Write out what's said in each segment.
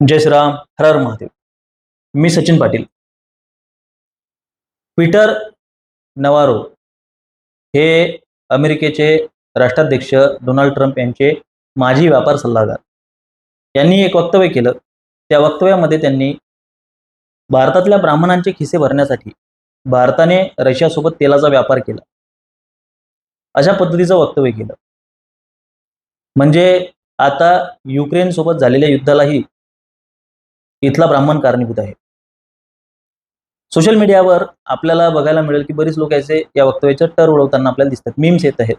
जय श्रीराम हर हर महादेव. मी सचिन पाटील. पीटर नवारो हे अमेरिकेचे राष्ट्राध्यक्ष डोनाल्ड ट्रम्प यांचे माजी व्यापार सल्लागार. यांनी एक वक्तव्य केलं. त्या वक्तव्यामध्ये त्यांनी भारतातल्या ब्राह्मणांचे खिसे भरण्यासाठी भारताने रशियासोबत तेलाचा व्यापार केला. अशा पद्धतीचं वक्तव्य केलं. म्हणजे आता युक्रेन सोबत झालेल्या युद्धालाही इथला ब्राह्मण कारणीभूत आहे. सोशल मीडियावर आपल्याला बघायला मिळेल की बरीच लोक याचे या वक्तव्याच्या टर उडवताना आपल्याला दिसतात. मीम्स येत आहेत.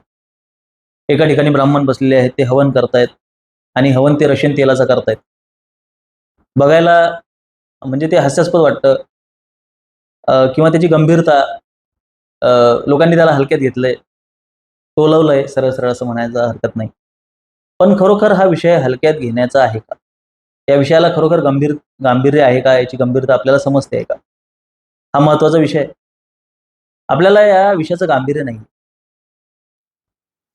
एका ठिकाणी ब्राह्मण बसलेले आहेत ते हवन करतायत आणि हवन ते रशियन तेलाचं करतायत. बघायला म्हणजे ते हास्यास्पद वाटतं. किंवा त्याची गंभीरता लोकांनी त्याला हलक्यात घेतलंय. टोलवलंय सरळ सरळ असं म्हणायचं हरकत नाही. पण खरोखर हा विषय हलक्यात घेण्याचा आहे का? या विषयाला खरोखर गंभीर गांभीर्य आहे का? याची गंभीरता आपल्याला समजते आहे का? हा महत्त्वाचा विषय आहे. आपल्याला या विषयाचं गांभीर्य नाही.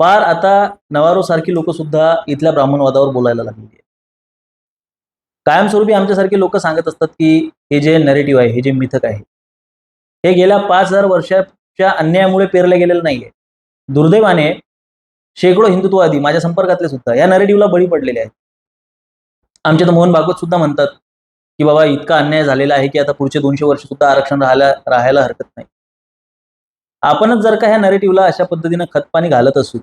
फार आता नवारो सारखी लोक सुद्धा इथल्या ब्राह्मणवादावर बोलायला लागलेली आहे कायमस्वरूपी आमच्यासारखे लोक सांगत असतात की हे जे नरेटिव्ह आहे हे जे मिथक आहे हे गेल्या पाच हजार वर्षाच्या अन्यायामुळे पेरलं गेलेलं नाहीये. दुर्दैवाने शेकडो हिंदुत्ववादी माझ्या संपर्कातले सुद्धा या नरेटिव्हला बळी पडलेले आहेत. आमच्या तर मोहन भागवत सुद्धा म्हणतात की बाबा इतका अन्याय झालेला आहे की आता पुढचे दोनशे वर्ष सुद्धा आरक्षण राहायला राहायला हरकत नाही. आपणच जर का ह्या नरेटिव्हला अशा पद्धतीनं खतपाणी घालत असू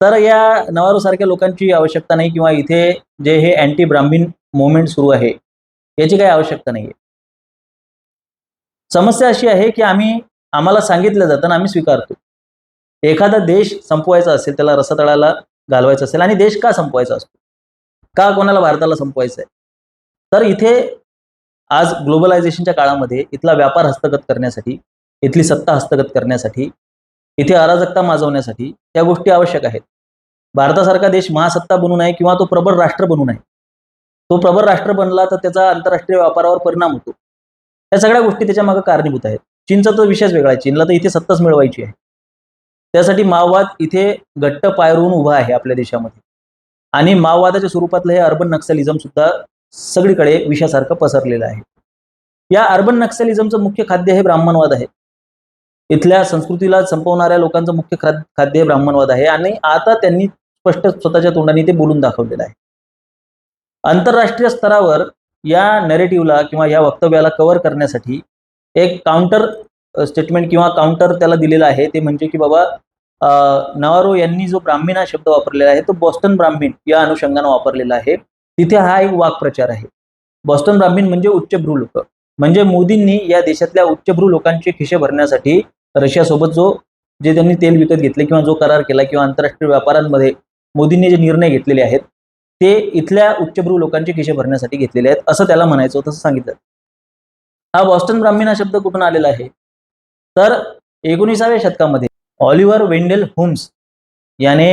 तर या नवारो सारख्या लोकांची आवश्यकता नाही किंवा इथे जे हे अँटी ब्राह्मीण मुवमेंट सुरू आहे याची काही आवश्यकता नाहीये. समस्या अशी आहे की आम्ही आम्हाला सांगितलं जातं आणि आम्ही स्वीकारतो. एखादा देश संपवायचा असेल त्याला रसतळाला घालवायचा असेल आणि देश का संपवायचा असतो? का कोणाला भारताला संपवायचं आहे तर इथे आज ग्लोबलायझेशनच्या काळामध्ये इथला व्यापार हस्तगत करण्यासाठी इथली सत्ता हस्तगत करण्यासाठी इथे अराजकता माजवण्यासाठी त्या गोष्टी आवश्यक आहेत. भारतासारखा देश महासत्ता बनू नये किंवा तो प्रबळ राष्ट्र बनू नये. तो प्रबळ राष्ट्र बनला तर त्याचा आंतरराष्ट्रीय व्यापारावर परिणाम होतो. या सगळ्या गोष्टी त्याच्यामागे कारणीभूत आहेत. चीनचा तर विषयच वेगळा आहे. चीनला तर इथे सत्ताच मिळवायची आहे. त्यासाठी माओवाद इथे घट्ट पायरून उभा आहे आपल्या देशामध्ये. आणि माओवादाच्या स्वरूपातलं हे अर्बन नक्सलिझम सुद्धा सगळीकडे विषयासारखं पसरलेलं आहे. या अर्बन नक्सलिझमचं मुख्य खाद्य हे ब्राह्मणवाद आहे. इथल्या संस्कृतीला संपवणाऱ्या लोकांचं मुख्य खाद्य हे ब्राह्मणवाद आहे आणि आता त्यांनी स्पष्ट स्वतःच्या तोंडाने ते बोलून दाखवलेलं आहे. आंतरराष्ट्रीय स्तरावर या नेरेटिव्हला किंवा या वक्तव्याला कव्हर करण्यासाठी एक काउंटर स्टेटमेंट किंवा काउंटर त्याला दिलेलं आहे. ते म्हणजे की बाबा नवारो यांनी जो ब्राह्मीण हा शब्द वापरलेला आहे तो बॉस्टन ब्राह्मीण या अनुषंगानं वापरलेला आहे. तिथे हा एक वाक्प्रचार आहे. बॉस्टन ब्राह्मीण म्हणजे उच्चभ्रू लोक. म्हणजे मोदींनी या देशातल्या उच्चभ्रू लोकांचे खिशे भरण्यासाठी रशियासोबत जो जे त्यांनी तेल विकत घेतले किंवा जो करार केला किंवा आंतरराष्ट्रीय व्यापारांमध्ये मोदींनी जे निर्णय घेतलेले आहेत ते इथल्या उच्चभ्रू लोकांचे खिशे भरण्यासाठी घेतलेले आहेत असं त्याला म्हणायचं होतं असं सांगितलं. हा बॉस्टन ब्राह्मीण हा शब्द कुठून आलेला आहे? तर एकोणीसाव्या शतकामध्ये ऑलिव्हर वेंडेल होम्स याने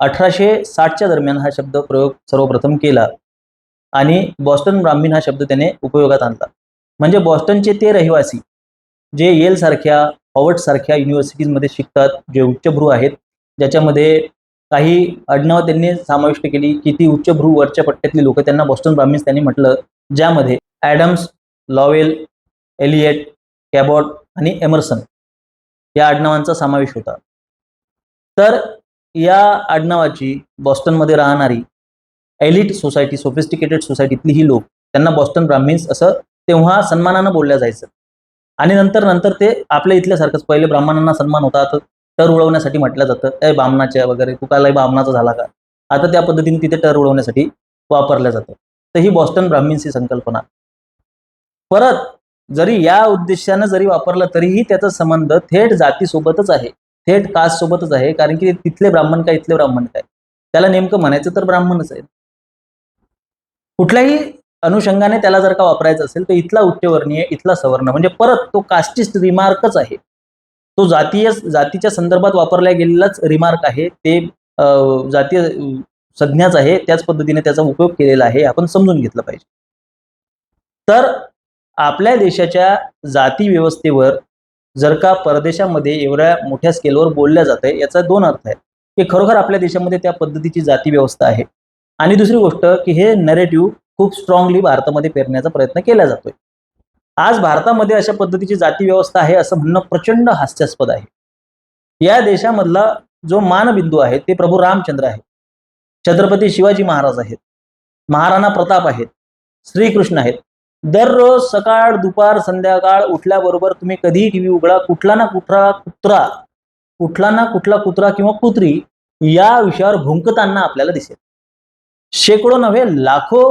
अठराशे साठच्या दरम्यान हा शब्द प्रयोग सर्वप्रथम केला आणि बॉस्टन ब्राह्मीण हा शब्द त्याने उपयोगात आणला. म्हणजे बॉस्टनचे ते रहिवासी जे येलसारख्या सारख्या हॉवर्ड सारख्या युनिव्हर्सिटीजमध्ये शिकतात जे उच्चभ्रू आहेत ज्याच्यामध्ये काही आडनावं त्यांनी समाविष्ट केली की ती उच्चभ्रू वरच्या पट्ट्यातली लोक त्यांना बॉस्टन ब्राह्मीण्स त्यांनी म्हटलं ज्यामध्ये ॲडम्स लॉवेल एलियट कॅबॉट आणि एमर्सन या आडनावांचा समावेश होता. तर या आडनावाची बॉस्टनमध्ये राहणारी एलिट सोसायटी सोफिस्टिकेटेड सोसायटीतली ही लोक त्यांना बॉस्टन ब्राह्मिन्स असं तेव्हा सन्मानानं बोलल्या जायचं. आणि नंतर नंतर ते आपल्या इथल्यासारखंच पहिले ब्राह्मणांना सन्मान होता आता टर उडवण्यासाठी म्हटलं जातं. ए बामणाच्या वगैरे तू कालाही बामणाचा झाला का? आता त्या पद्धतीने तिथे टर उडवण्यासाठी वापरलं जातं. तर ही बॉस्टन ब्राह्मिन्स ही संकल्पना. परत जरी या उद्देशानं जरी वापरलं तरीही त्याचा संबंध थेट जातीसोबतच आहे. थेट कास्ट सोबतच आहे कारण की तिथले ब्राह्मण काय इथले ब्राह्मण काय? त्याला नेमकं म्हणायचं तर ब्राह्मणच आहे. कुठल्याही अनुषंगाने त्याला जर का वापरायचं असेल तर इथला उच्चवर्णीय इथला सवर्ण म्हणजे परत तो कास्टिस्ट रिमार्कच आहे. तो जातीय जातीच्या संदर्भात वापरला गेलेलाच रिमार्क आहे ते अं, जातीय संज्ञाच आहे त्याच पद्धतीने त्याचा उपयोग केलेला आहे आपण समजून घेतलं पाहिजे. तर आपल्या देशाच्या जाती व्यवस्थेवर जर का परदेशामध्ये एवढ्या मोठ्या स्केलवर बोलल्या जात आहे याचा दोन अर्थ आहे. की खरोखर आपल्या देशामध्ये त्या पद्धतीची जाती व्यवस्था आहे. आणि दुसरी गोष्ट की हे नरेटिव्ह खूप स्ट्रॉंगली भारतामध्ये पेरण्याचा प्रयत्न केला जातोय. आज भारतामध्ये अशा पद्धतीची जाती व्यवस्था आहे असं म्हणणं प्रचंड हास्यास्पद आहे. या देशामधला जो मानबिंदू आहे ते प्रभू रामचंद्र आहे छत्रपती शिवाजी महाराज आहेत. महाराणा प्रताप आहेत. श्रीकृष्ण आहेत. दररोज सकाळ दुपार संध्याकाळ उठल्याबरोबर तुम्ही कधीही टीव्ही उघडा कुठला ना कुठला कुत्रा कुठला ना कुठला कुत्रा किंवा कुत्री या विषयावर भुंकताना आपल्याला दिसेल. शेकडो नव्हे लाखो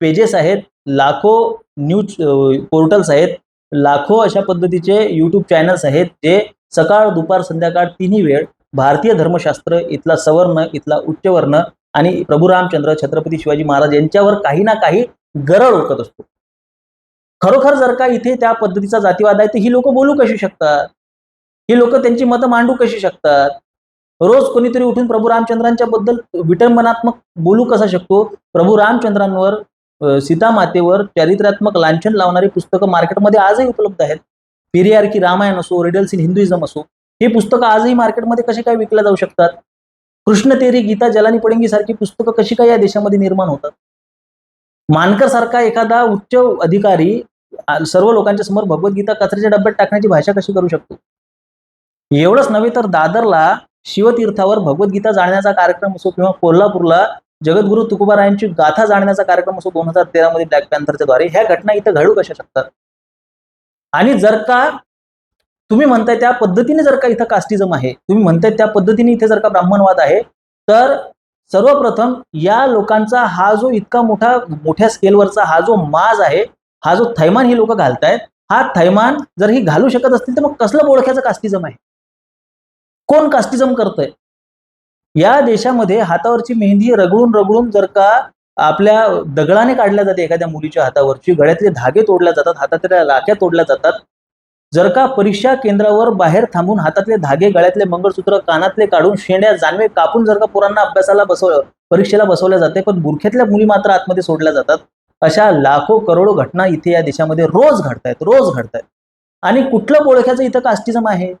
पेजेस आहेत लाखो न्यूज पोर्टल्स आहेत लाखो अशा पद्धतीचे यूट्यूब चॅनल्स आहेत जे सकाळ दुपार संध्याकाळ तिन्ही वेळ भारतीय धर्मशास्त्र इथला सवर्ण इथला उच्चवर्ण आणि प्रभू रामचंद्र छत्रपती शिवाजी महाराज यांच्यावर काही ना काही गरळ ओकत असतो. खरोखर जर का इथे त्या पद्धतीचा जातीवाद आहे तर ही लोक बोलू कशी शकतात? ही लोक त्यांची मतं मांडू कशी शकतात? रोज कोणीतरी उठून प्रभू रामचंद्रांच्या बद्दल विटंबनात्मक बोलू कसा शकतो? प्रभू रामचंद्रांवर सीता मातेवर चारित्रात्मक लांछन लावणारी पुस्तकं मार्केटमध्ये आजही उपलब्ध आहेत. पेरियार की रामायण असो रिडल्स इन हिंदुइझम असो ही पुस्तकं आजही मार्केटमध्ये कशी काय विकल्या जाऊ शकतात? कृष्ण तेरी गीता जलानी पडंगी सारखी पुस्तकं कशी काय या देशामध्ये निर्माण होतात? मानकर सारखा एखादा उच्च अधिकारी सर्व लोकांच्या समोर भगवद्गीता कचऱ्याच्या डब्यात टाकण्याची भाषा कशी करू शकतो? एवढंच नव्हे तर दादरला शिवतीर्थावर भगवद्गीता जाणण्याचा कार्यक्रम असो किंवा कोल्हापूरला जगद्गुरु तुकोबारायांची गाथा जाणण्याचा कार्यक्रम असो दोन हजार तेरा मध्ये ब्लॅक पॅन्थरच्या द्वारे ह्या घटना इथं घडू कशा शकतात? आणि जर का तुम्ही म्हणताय त्या पद्धतीने जर का इथं कास्टिझम आहे तुम्ही म्हणताय त्या पद्धतीने इथे जर का ब्राह्मणवाद आहे तर सर्वप्रथम या लोकांचा हा जो इतका मोठा मोठ्या स्केलवरचा हा जो माज आहे हा जो थैमान ही लोक घालतायत हा थैमान जर ही घालू शकत असतील तर मग कसलं बोळख्याचं कास्टिझम आहे? कोण कास्टिझम करतंय? या देशामध्ये हातावरची मेहंदी रगडून रगडून जर का आपल्या दगडाने काढल्या जाते एखाद्या मुलीच्या हातावरची गळ्यातले धागे तोडल्या जातात हातातल्या लाख्या तोडल्या जातात जर का परीक्षा केंद्रावर बाहेर थांबून हातातले धागे गळ्यातले मंगळसूत्र कानातले काढून शेंड्या जानवे कापून जर का पोरांना अभ्यासाला बसवलं परीक्षेला बसवल्या जाते पण बुरख्यातल्या मुली मात्र आतमध्ये सोडल्या जातात अशा लाखो करोडो घटना इथे या देशामध्ये रोज घडतायत रोज घडतायत. आणि कुठलं बोळख्याचं इथं कास्टिझम आहे?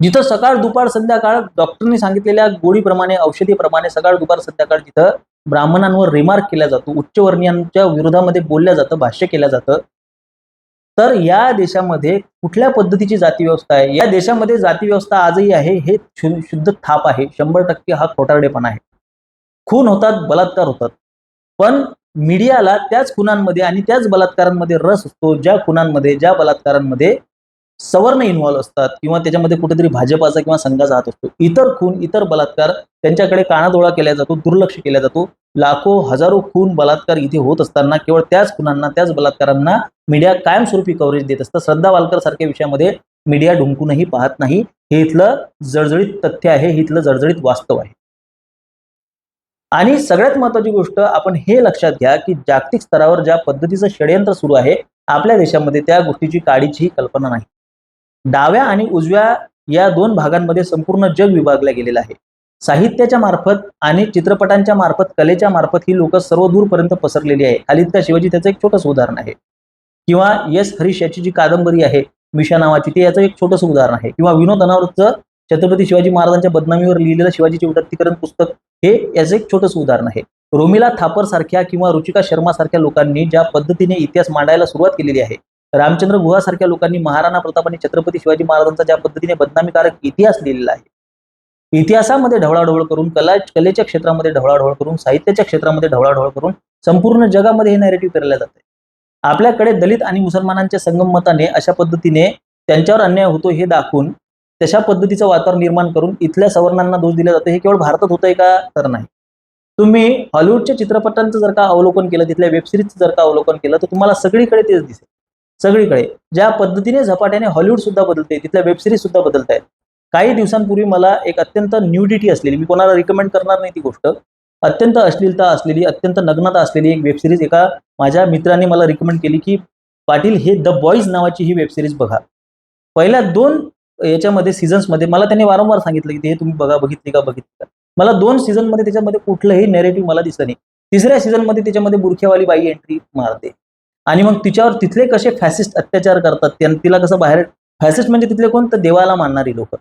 जिथं सकाळ दुपार संध्याकाळ डॉक्टरनी सांगितलेल्या गोळीप्रमाणे औषधीप्रमाणे सकाळ दुपार संध्याकाळ जिथं ब्राह्मणांवर रिमार्क केला जातो उच्चवर्णीयांच्या विरोधामध्ये बोलल्या जातं भाष्य केलं जातं तर या देशामध्ये कुठल्या पद्धतीची जाती व्यवस्था आहे? या देशामध्ये जाती व्यवस्था आजही आहे हे शुद्ध थाप आहे. शंभर टक्के हा खोटारडेपणा आहे. खून होतात बलात्कार होतात. पण मीडियाला त्याच खुनांमध्ये आणि त्याच बलात्कारांमध्ये रस असतो ज्या खुनांमध्ये ज्या बलात्कारांमध्ये सवर्ण इन्व्हॉल्व्ह असतात किंवा त्याच्यामध्ये कुठेतरी भाजपाचा किंवा संघाचा हात असतो. इतर खून इतर बलात्कार त्यांच्याकडे कानाडोळा केला जातो दुर्लक्ष केला जातो. लाखो हजारो खून बलात्कार इथे होत असताना केवळ त्याच खुनांना त्याच बलात्कारांना मीडिया कायमस्वरूपी कव्हरेज देत असतं. श्रद्धा वालकर सारख्या विषयामध्ये मीडिया डुंकूनही पाहत नाही. हे इथलं जळजळीत तथ्य आहे. हे इथलं जळजळीत वास्तव आहे. आणि सगळ्यात महत्वाची गोष्ट आपण हे लक्षात घ्या की जागतिक स्तरावर ज्या पद्धतीचं षडयंत्र सुरू आहे आपल्या देशामध्ये त्या गोष्टीची काडीचीही कल्पना नाही. डाव्या आणि उजव्या या दोन भागांमध्ये संपूर्ण जग विभागलं गेलेलं आहे. साहित्याच्या मार्फत आणि चित्रपटांच्या मार्फत कलेच्या मार्फत ही लोक सर्वदूरपर्यंत पसरलेली आहे. खालीद का शिवाजी त्याचं एक छोटंसं उदाहरण आहे. किंवा यस हरीश याची जी कादंबरी आहे मिशा नावाची ते याचं एक छोटंसं उदाहरण आहे. किंवा विनोद अनावरचं छत्रपती शिवाजी महाराजांच्या बदनामीवर लिहिलेलं शिवाजीचे उदात्तीकरण पुस्तक हे याचं एक छोटंसं उदाहरण आहे. रोमिला थापर सारख्या किंवा रुचिका शर्मा सारख्या लोकांनी ज्या पद्धतीने इतिहास मांडायला सुरुवात केलेली आहे रामचंद्र गुहासारख्या लोकांनी महाराणा प्रताप आणि छत्रपती शिवाजी महाराजांचा ज्या पद्धतीने बदनामीकारक इतिहास लिहिलेला आहे इतिहासामध्ये ढवळाढवळ करून कला कलेच्या क्षेत्रामध्ये ढवळाढवळ करून साहित्याच्या क्षेत्रामध्ये ढवळाढवळ करून संपूर्ण जगामध्ये हे नॅरेटिव्ह पेरल्या जाते आपल्याकडे दलित आणि मुसलमानांच्या संगमताने अशा पद्धतीने त्यांच्यावर अन्याय होतो हे दाखवून तशा पद्धतीचं वातावरण निर्माण करून इथल्या सवर्णांना दोष दिला जातो हे केवळ भारतात होतंय का तर नाही. तुम्ही हॉलिवूडच्या चित्रपटांचं जर का अवलोकन केलं तिथल्या वेबसिरीजचं जर का अवलोकन केलं तर तुम्हाला सगळीकडे तेच दिसेल. सगळीकडे. ज्या पद्धतीने झपाट्याने हॉलिवूड सुद्धा बदलते तिथल्या वेबसिरीज सुद्धा बदलत आहेत काही दिवसांपूर्वी मला एक अत्यंत न्यूडिटी असलेली मी कोणाला रिकमेंड करणार नाही ती गोष्ट अत्यंत अश्लीलता असलेली अत्यंत नग्नता असलेली एक वेबसिरीज एका माझ्या मित्राने मला रिकमेंड केली की पाटील हे द बॉईज नावाची ही वेबसिरीज बघा. पहिल्या दोन याच्यामध्ये सीझन्समध्ये मला त्यांनी वारंवार सांगितलं की हे तुम्ही बघा बघितली का बघितली का? मला दोन सीझनमध्ये त्याच्यामध्ये कुठलंही नेरेटिव्ह मला दिसलं नाही. तिसऱ्या सीझनमध्ये त्याच्यामध्ये बुरख्यावाली बाई एंट्री मारते. आणि मग तिच्यावर तिथले कसे फॅसिस्ट अत्याचार करतात तिला कसं बाहेर फॅसिस्ट म्हणजे तिथले कोण? तर देवाला मानणारी लोक.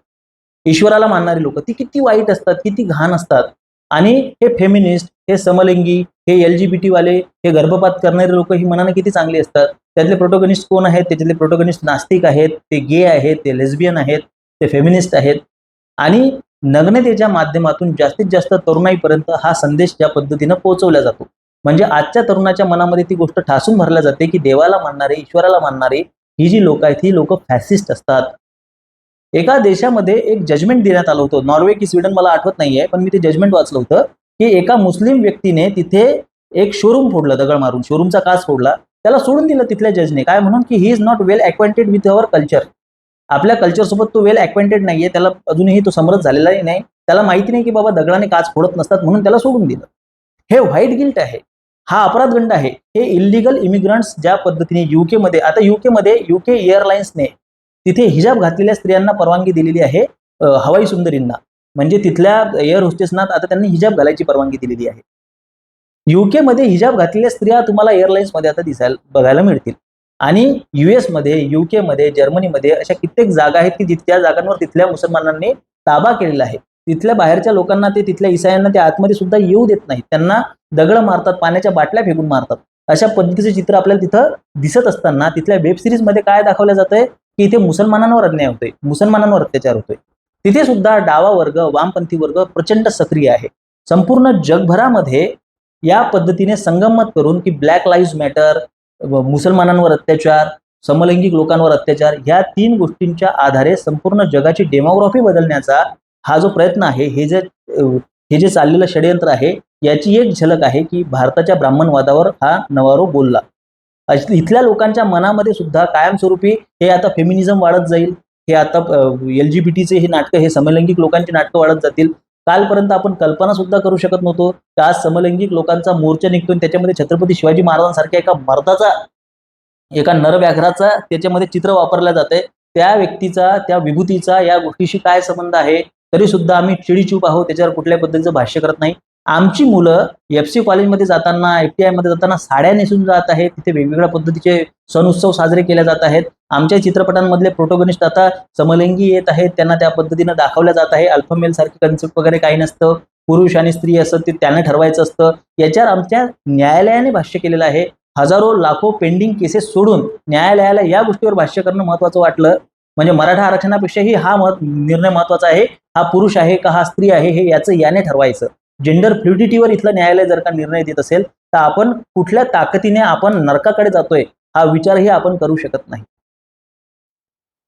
ईश्वराला मानणारी लोक. ती किती वाईट असतात किती घाण असतात. आणि हे फेमिनिस्ट हे समलिंगी हे एल जी बी वाले हे गर्भपात करणारे लोक ही मनाने किती चांगली असतात. त्यातले प्रोटोगनिस्ट कोण आहेत? त्याच्यातले प्रोटोगनिस्ट नास्तिक आहेत ते गे आहेत ते लेस्बियन आहेत ते फेमिनिस्ट आहेत. आणि नग्नतेच्या माध्यमातून जास्तीत जास्त तरुणाईपर्यंत हा संदेश ज्या पद्धतीनं पोहोचवला जातो. म्हणजे आजच्या तरुणाच्या मनामध्ये ती गोष्ट ठासून भरल्या जाते की देवाला मानणारे ईश्वराला मानणारे ही जी लोक आहेत ही लोक फॅसिस्ट असतात. एका देशामध्ये एक जजमेंट देण्यात आलं होतं. नॉर्वे की स्वीडन मला आठवत नाहीये पण मी ते जजमेंट वाचलं होतं की एका मुस्लिम व्यक्तीने तिथे एक शोरूम फोडलं दगड मारून. शोरूमचा काच फोडला. त्याला सोडून दिलं तिथल्या जजने काय? म्हणून की he is not well acquainted with our culture आपल्या कल्चरसोबत तो वेल अक्वेंटेड नाहीये. त्याला अजूनही तो समरस झालेलाही नाही. त्याला माहिती नाही की बाबा दगडाने काच फोडत नसतात म्हणून त्याला सोडून दिलं. हे व्हाईट गिल्ट आहे. हा अपराध गंड आहे. हे इलिगल इमिग्रंट्स ज्या पद्धतीने युके मध्ये आता युके मध्ये युके एअरलाइन्सने तिथे हिजाब घातलेल्या स्त्रियांना परवानगी दिलेली आहे हवाई सुंदरींना. म्हणजे तिथल्या एअर होस्टेसना आता त्यांनी हिजाब घालायची परवानगी दिलेली आहे. युके मध्ये हिजाब घातलेल्या स्त्रिया तुम्हाला एअरलाइन्समध्ये आता दिसायला बघायला मिळतील. आणि युएसमध्ये युके मध्ये जर्मनीमध्ये अशा कित्येक जागा आहेत की जिथल्या जागांवर तिथल्या मुसलमानांनी ताबा केलेला आहे. तिथल्या बाहेरच्या लोकांना ते तिथल्या इसायांना ते आतमध्ये सुद्धा येऊ देत नाही त्यांना दगड मारतात पाण्याच्या बाटल्या फेकून मारतात. अशा पद्धतीचे चित्र आपल्याला तिथं दिसत असताना तिथल्या वेब सिरीजमध्ये काय दाखवलं जातंय? की इथे मुसलमानांवर अन्याय होतोय मुसलमानांवर अत्याचार होतोय. तिथे सुद्धा डावा वर्ग वामपंथी वर्ग प्रचंड सक्रिय आहे. संपूर्ण जगभरामध्ये या पद्धतीने संगमत करून की ब्लॅक लाईव्ह मॅटर मुसलमानांवर अत्याचार समलैंगिक लोकांवर अत्याचार ह्या तीन गोष्टींच्या आधारे संपूर्ण जगाची डेमोग्राफी बदलण्याचा हा जो प्रयत्न आहे हे जे हे जे चाललेलं षडयंत्र आहे याची एक झलक आहे की भारताच्या ब्राह्मणवादावर हा नवारो बोलला. इथल्या लोकांच्या मनामध्ये सुद्धा कायमस्वरूपी हे आता फेमिनिझम वाढत जाईल हे आता एल जी बी टीचे हे नाटकं हे समलैंगिक लोकांची नाटकं वाढत जातील. कालपर्यंत आपण कल्पना सुद्धा करू शकत नव्हतो की आज समलैंगिक लोकांचा मोर्चा निघतो त्याच्यामध्ये छत्रपती शिवाजी महाराजांसारख्या एका मर्दाचा एका नरव्याघ्राचा त्याच्यामध्ये चित्र वापरलं जातंय. त्या व्यक्तीचा त्या विभूतीचा या गोष्टीशी काय संबंध आहे? तरी सुद्धा आम्ही चिडीचूप आहोत त्याच्यावर कुठल्याही पद्धतीचं भाष्य करत नाही. आमची मुलं एफ सी कॉलेजमध्ये जाताना एफ टी आयमध्ये जाताना साड्या नेसून जात आहेत तिथे वेगवेगळ्या पद्धतीचे सण उत्सव साजरे केले जात आहेत. आमच्या चित्रपटांमधले प्रोटोगनिस्ट आता समलिंगी येत आहेत त्यांना त्या पद्धतीनं दाखवल्या जात आहे. अल्फमेल सारखी कन्सेप्ट वगैरे काही नसतं. पुरुष आणि स्त्री असं ते त्यांना ठरवायचं असतं. याच्यावर आमच्या न्यायालयाने भाष्य केलेलं आहे. हजारो लाखो पेंडिंग केसेस सोडून न्यायालयाला या गोष्टीवर भाष्य करणं महत्वाचं वाटलं. म्हणजे मराठा आरक्षणापेक्षाही हा मत निर्णय महत्त्वाचा आहे. हा पुरुष आहे का हा स्त्री आहे हे याचं याने ठरवायचं. जेंडर फ्लुडिटीवर इथलं न्यायालय जर का निर्णय देत असेल तर आपण कुठल्या ताकदीने आपण नरकाकडे जातोय हा विचारही आपण करू शकत नाही.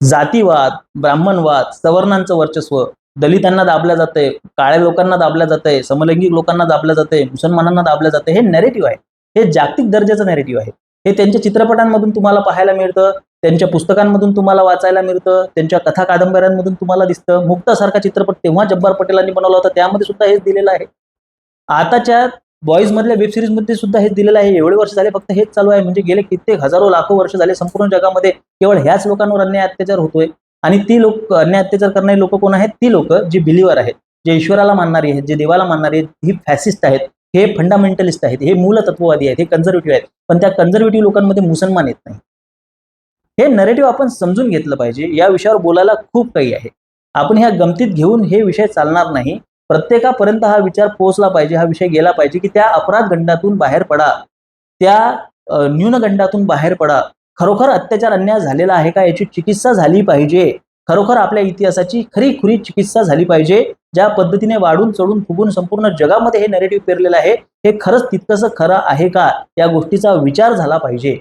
जातीवाद ब्राह्मणवाद सवर्णांचं वर्चस्व दलितांना दाबल्या जातंय काळ्या लोकांना दाबल्या जातंय समलैंगिक लोकांना दाबल्या जातंय मुसलमानांना दाबल्या जातंय हे नॅरेटिव्ह आहे. हे जागतिक दर्जाचं नॅरेटिव्ह आहे. हे त्यांच्या चित्रपटांमधून तुम्हाला पाहायला मिळतं त्यांच्या पुस्तकांमधून तुम्हाला वाचायला मिळतं त्यांच्या कथा कादंबऱ्यांमधून तुम्हाला दिसतं. मुक्तासारखा चित्रपट तेव्हा जब्बार पटेलांनी बनवला होता त्यामध्ये सुद्धा हेच दिलेलं आहे. आताच्या बॉईज मधल्या वेब सिरीजमध्ये सुद्धा हेच दिलेलं आहे. एवढे वर्ष झाले फक्त हेच चालू आहे. म्हणजे गेले कित्येक हजारो लाखो वर्ष झाले संपूर्ण जगामध्ये केवळ ह्याच लोकांवर अन्याय अत्याचार होतोय. आणि ती लोक अन्याय अत्याचार करणारी लोक कोण आहेत? ती लोक जी बिलिव्हर आहेत जे ईश्वराला मानणारी आहेत जे देवाला मानणारी आहेत ही फॅसिस्ट आहेत. हे फंडामेंटलिस्ट आहेत हे मूलतत्ववादी आहेत हे कन्झर्वेटिव्ह आहेत पण त्या कन्झर्वेटिव्ह लोकांमध्ये मुसलमान येत नाही. हे नरेटिव्ह आपण समजून घेतलं पाहिजे या विषयावर बोलायला खूप काही आहे. आपण ह्या गमतीत घेऊन हे विषय चालणार नाही. प्रत्येकापर्यंत हा विचार पोहोचला पाहिजे हा विषय गेला पाहिजे की त्या अपराध गंडातून बाहेर पडा. त्या न्यूनगंडातून बाहेर पडा. खरोखर अत्याचार अन्याय झालेला आहे का याची चिकित्सा झाली पाहिजे. खरोखर आपल्या इतिहासाची खरी खुरी चिकित्सा झाली पाहिजे. ज्या पद्धतीने वाढून चढून फुगून संपूर्ण जगामध्ये हे नेरेटिव्ह पेरलेलं आहे हे खरंच तितकंसं खरं आहे का? या गोष्टीचा विचार झाला पाहिजे.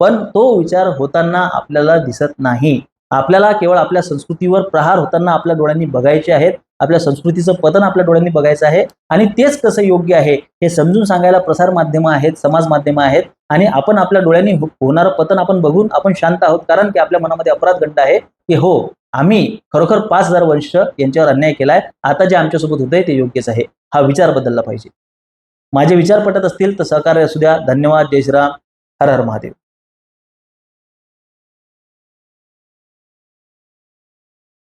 पण तो विचार होताना आपल्याला दिसत नाही. आपल्याला केवळ आपल्या संस्कृतीवर प्रहार होताना आपल्या डोळ्यांनी बघायचे आहेत. आपल्या संस्कृतीचं पतन आपल्या डोळ्यांनी बघायचं आहे. आणि तेच कसं योग्य आहे हे समजून सांगायला प्रसार माध्यमं आहेत समाज माध्यमं आहेत. आणि आपण आपल्या डोळ्यांनी हो, होणारं पतन आपण बघून आपण शांत आहोत. कारण की आपल्या मनामध्ये अपराध गंड आहे की हो आम्ही खरोखर पाच हजार वर्ष यांच्यावर अन्याय केलाय. आता जे आमच्यासोबत होतंय ते योग्यच आहे. हा विचार बदलला पाहिजे. माझे विचार पटत असतील तर सहकार्य असू द्या. धन्यवाद. जय श्रीराम. हर हर महादेव.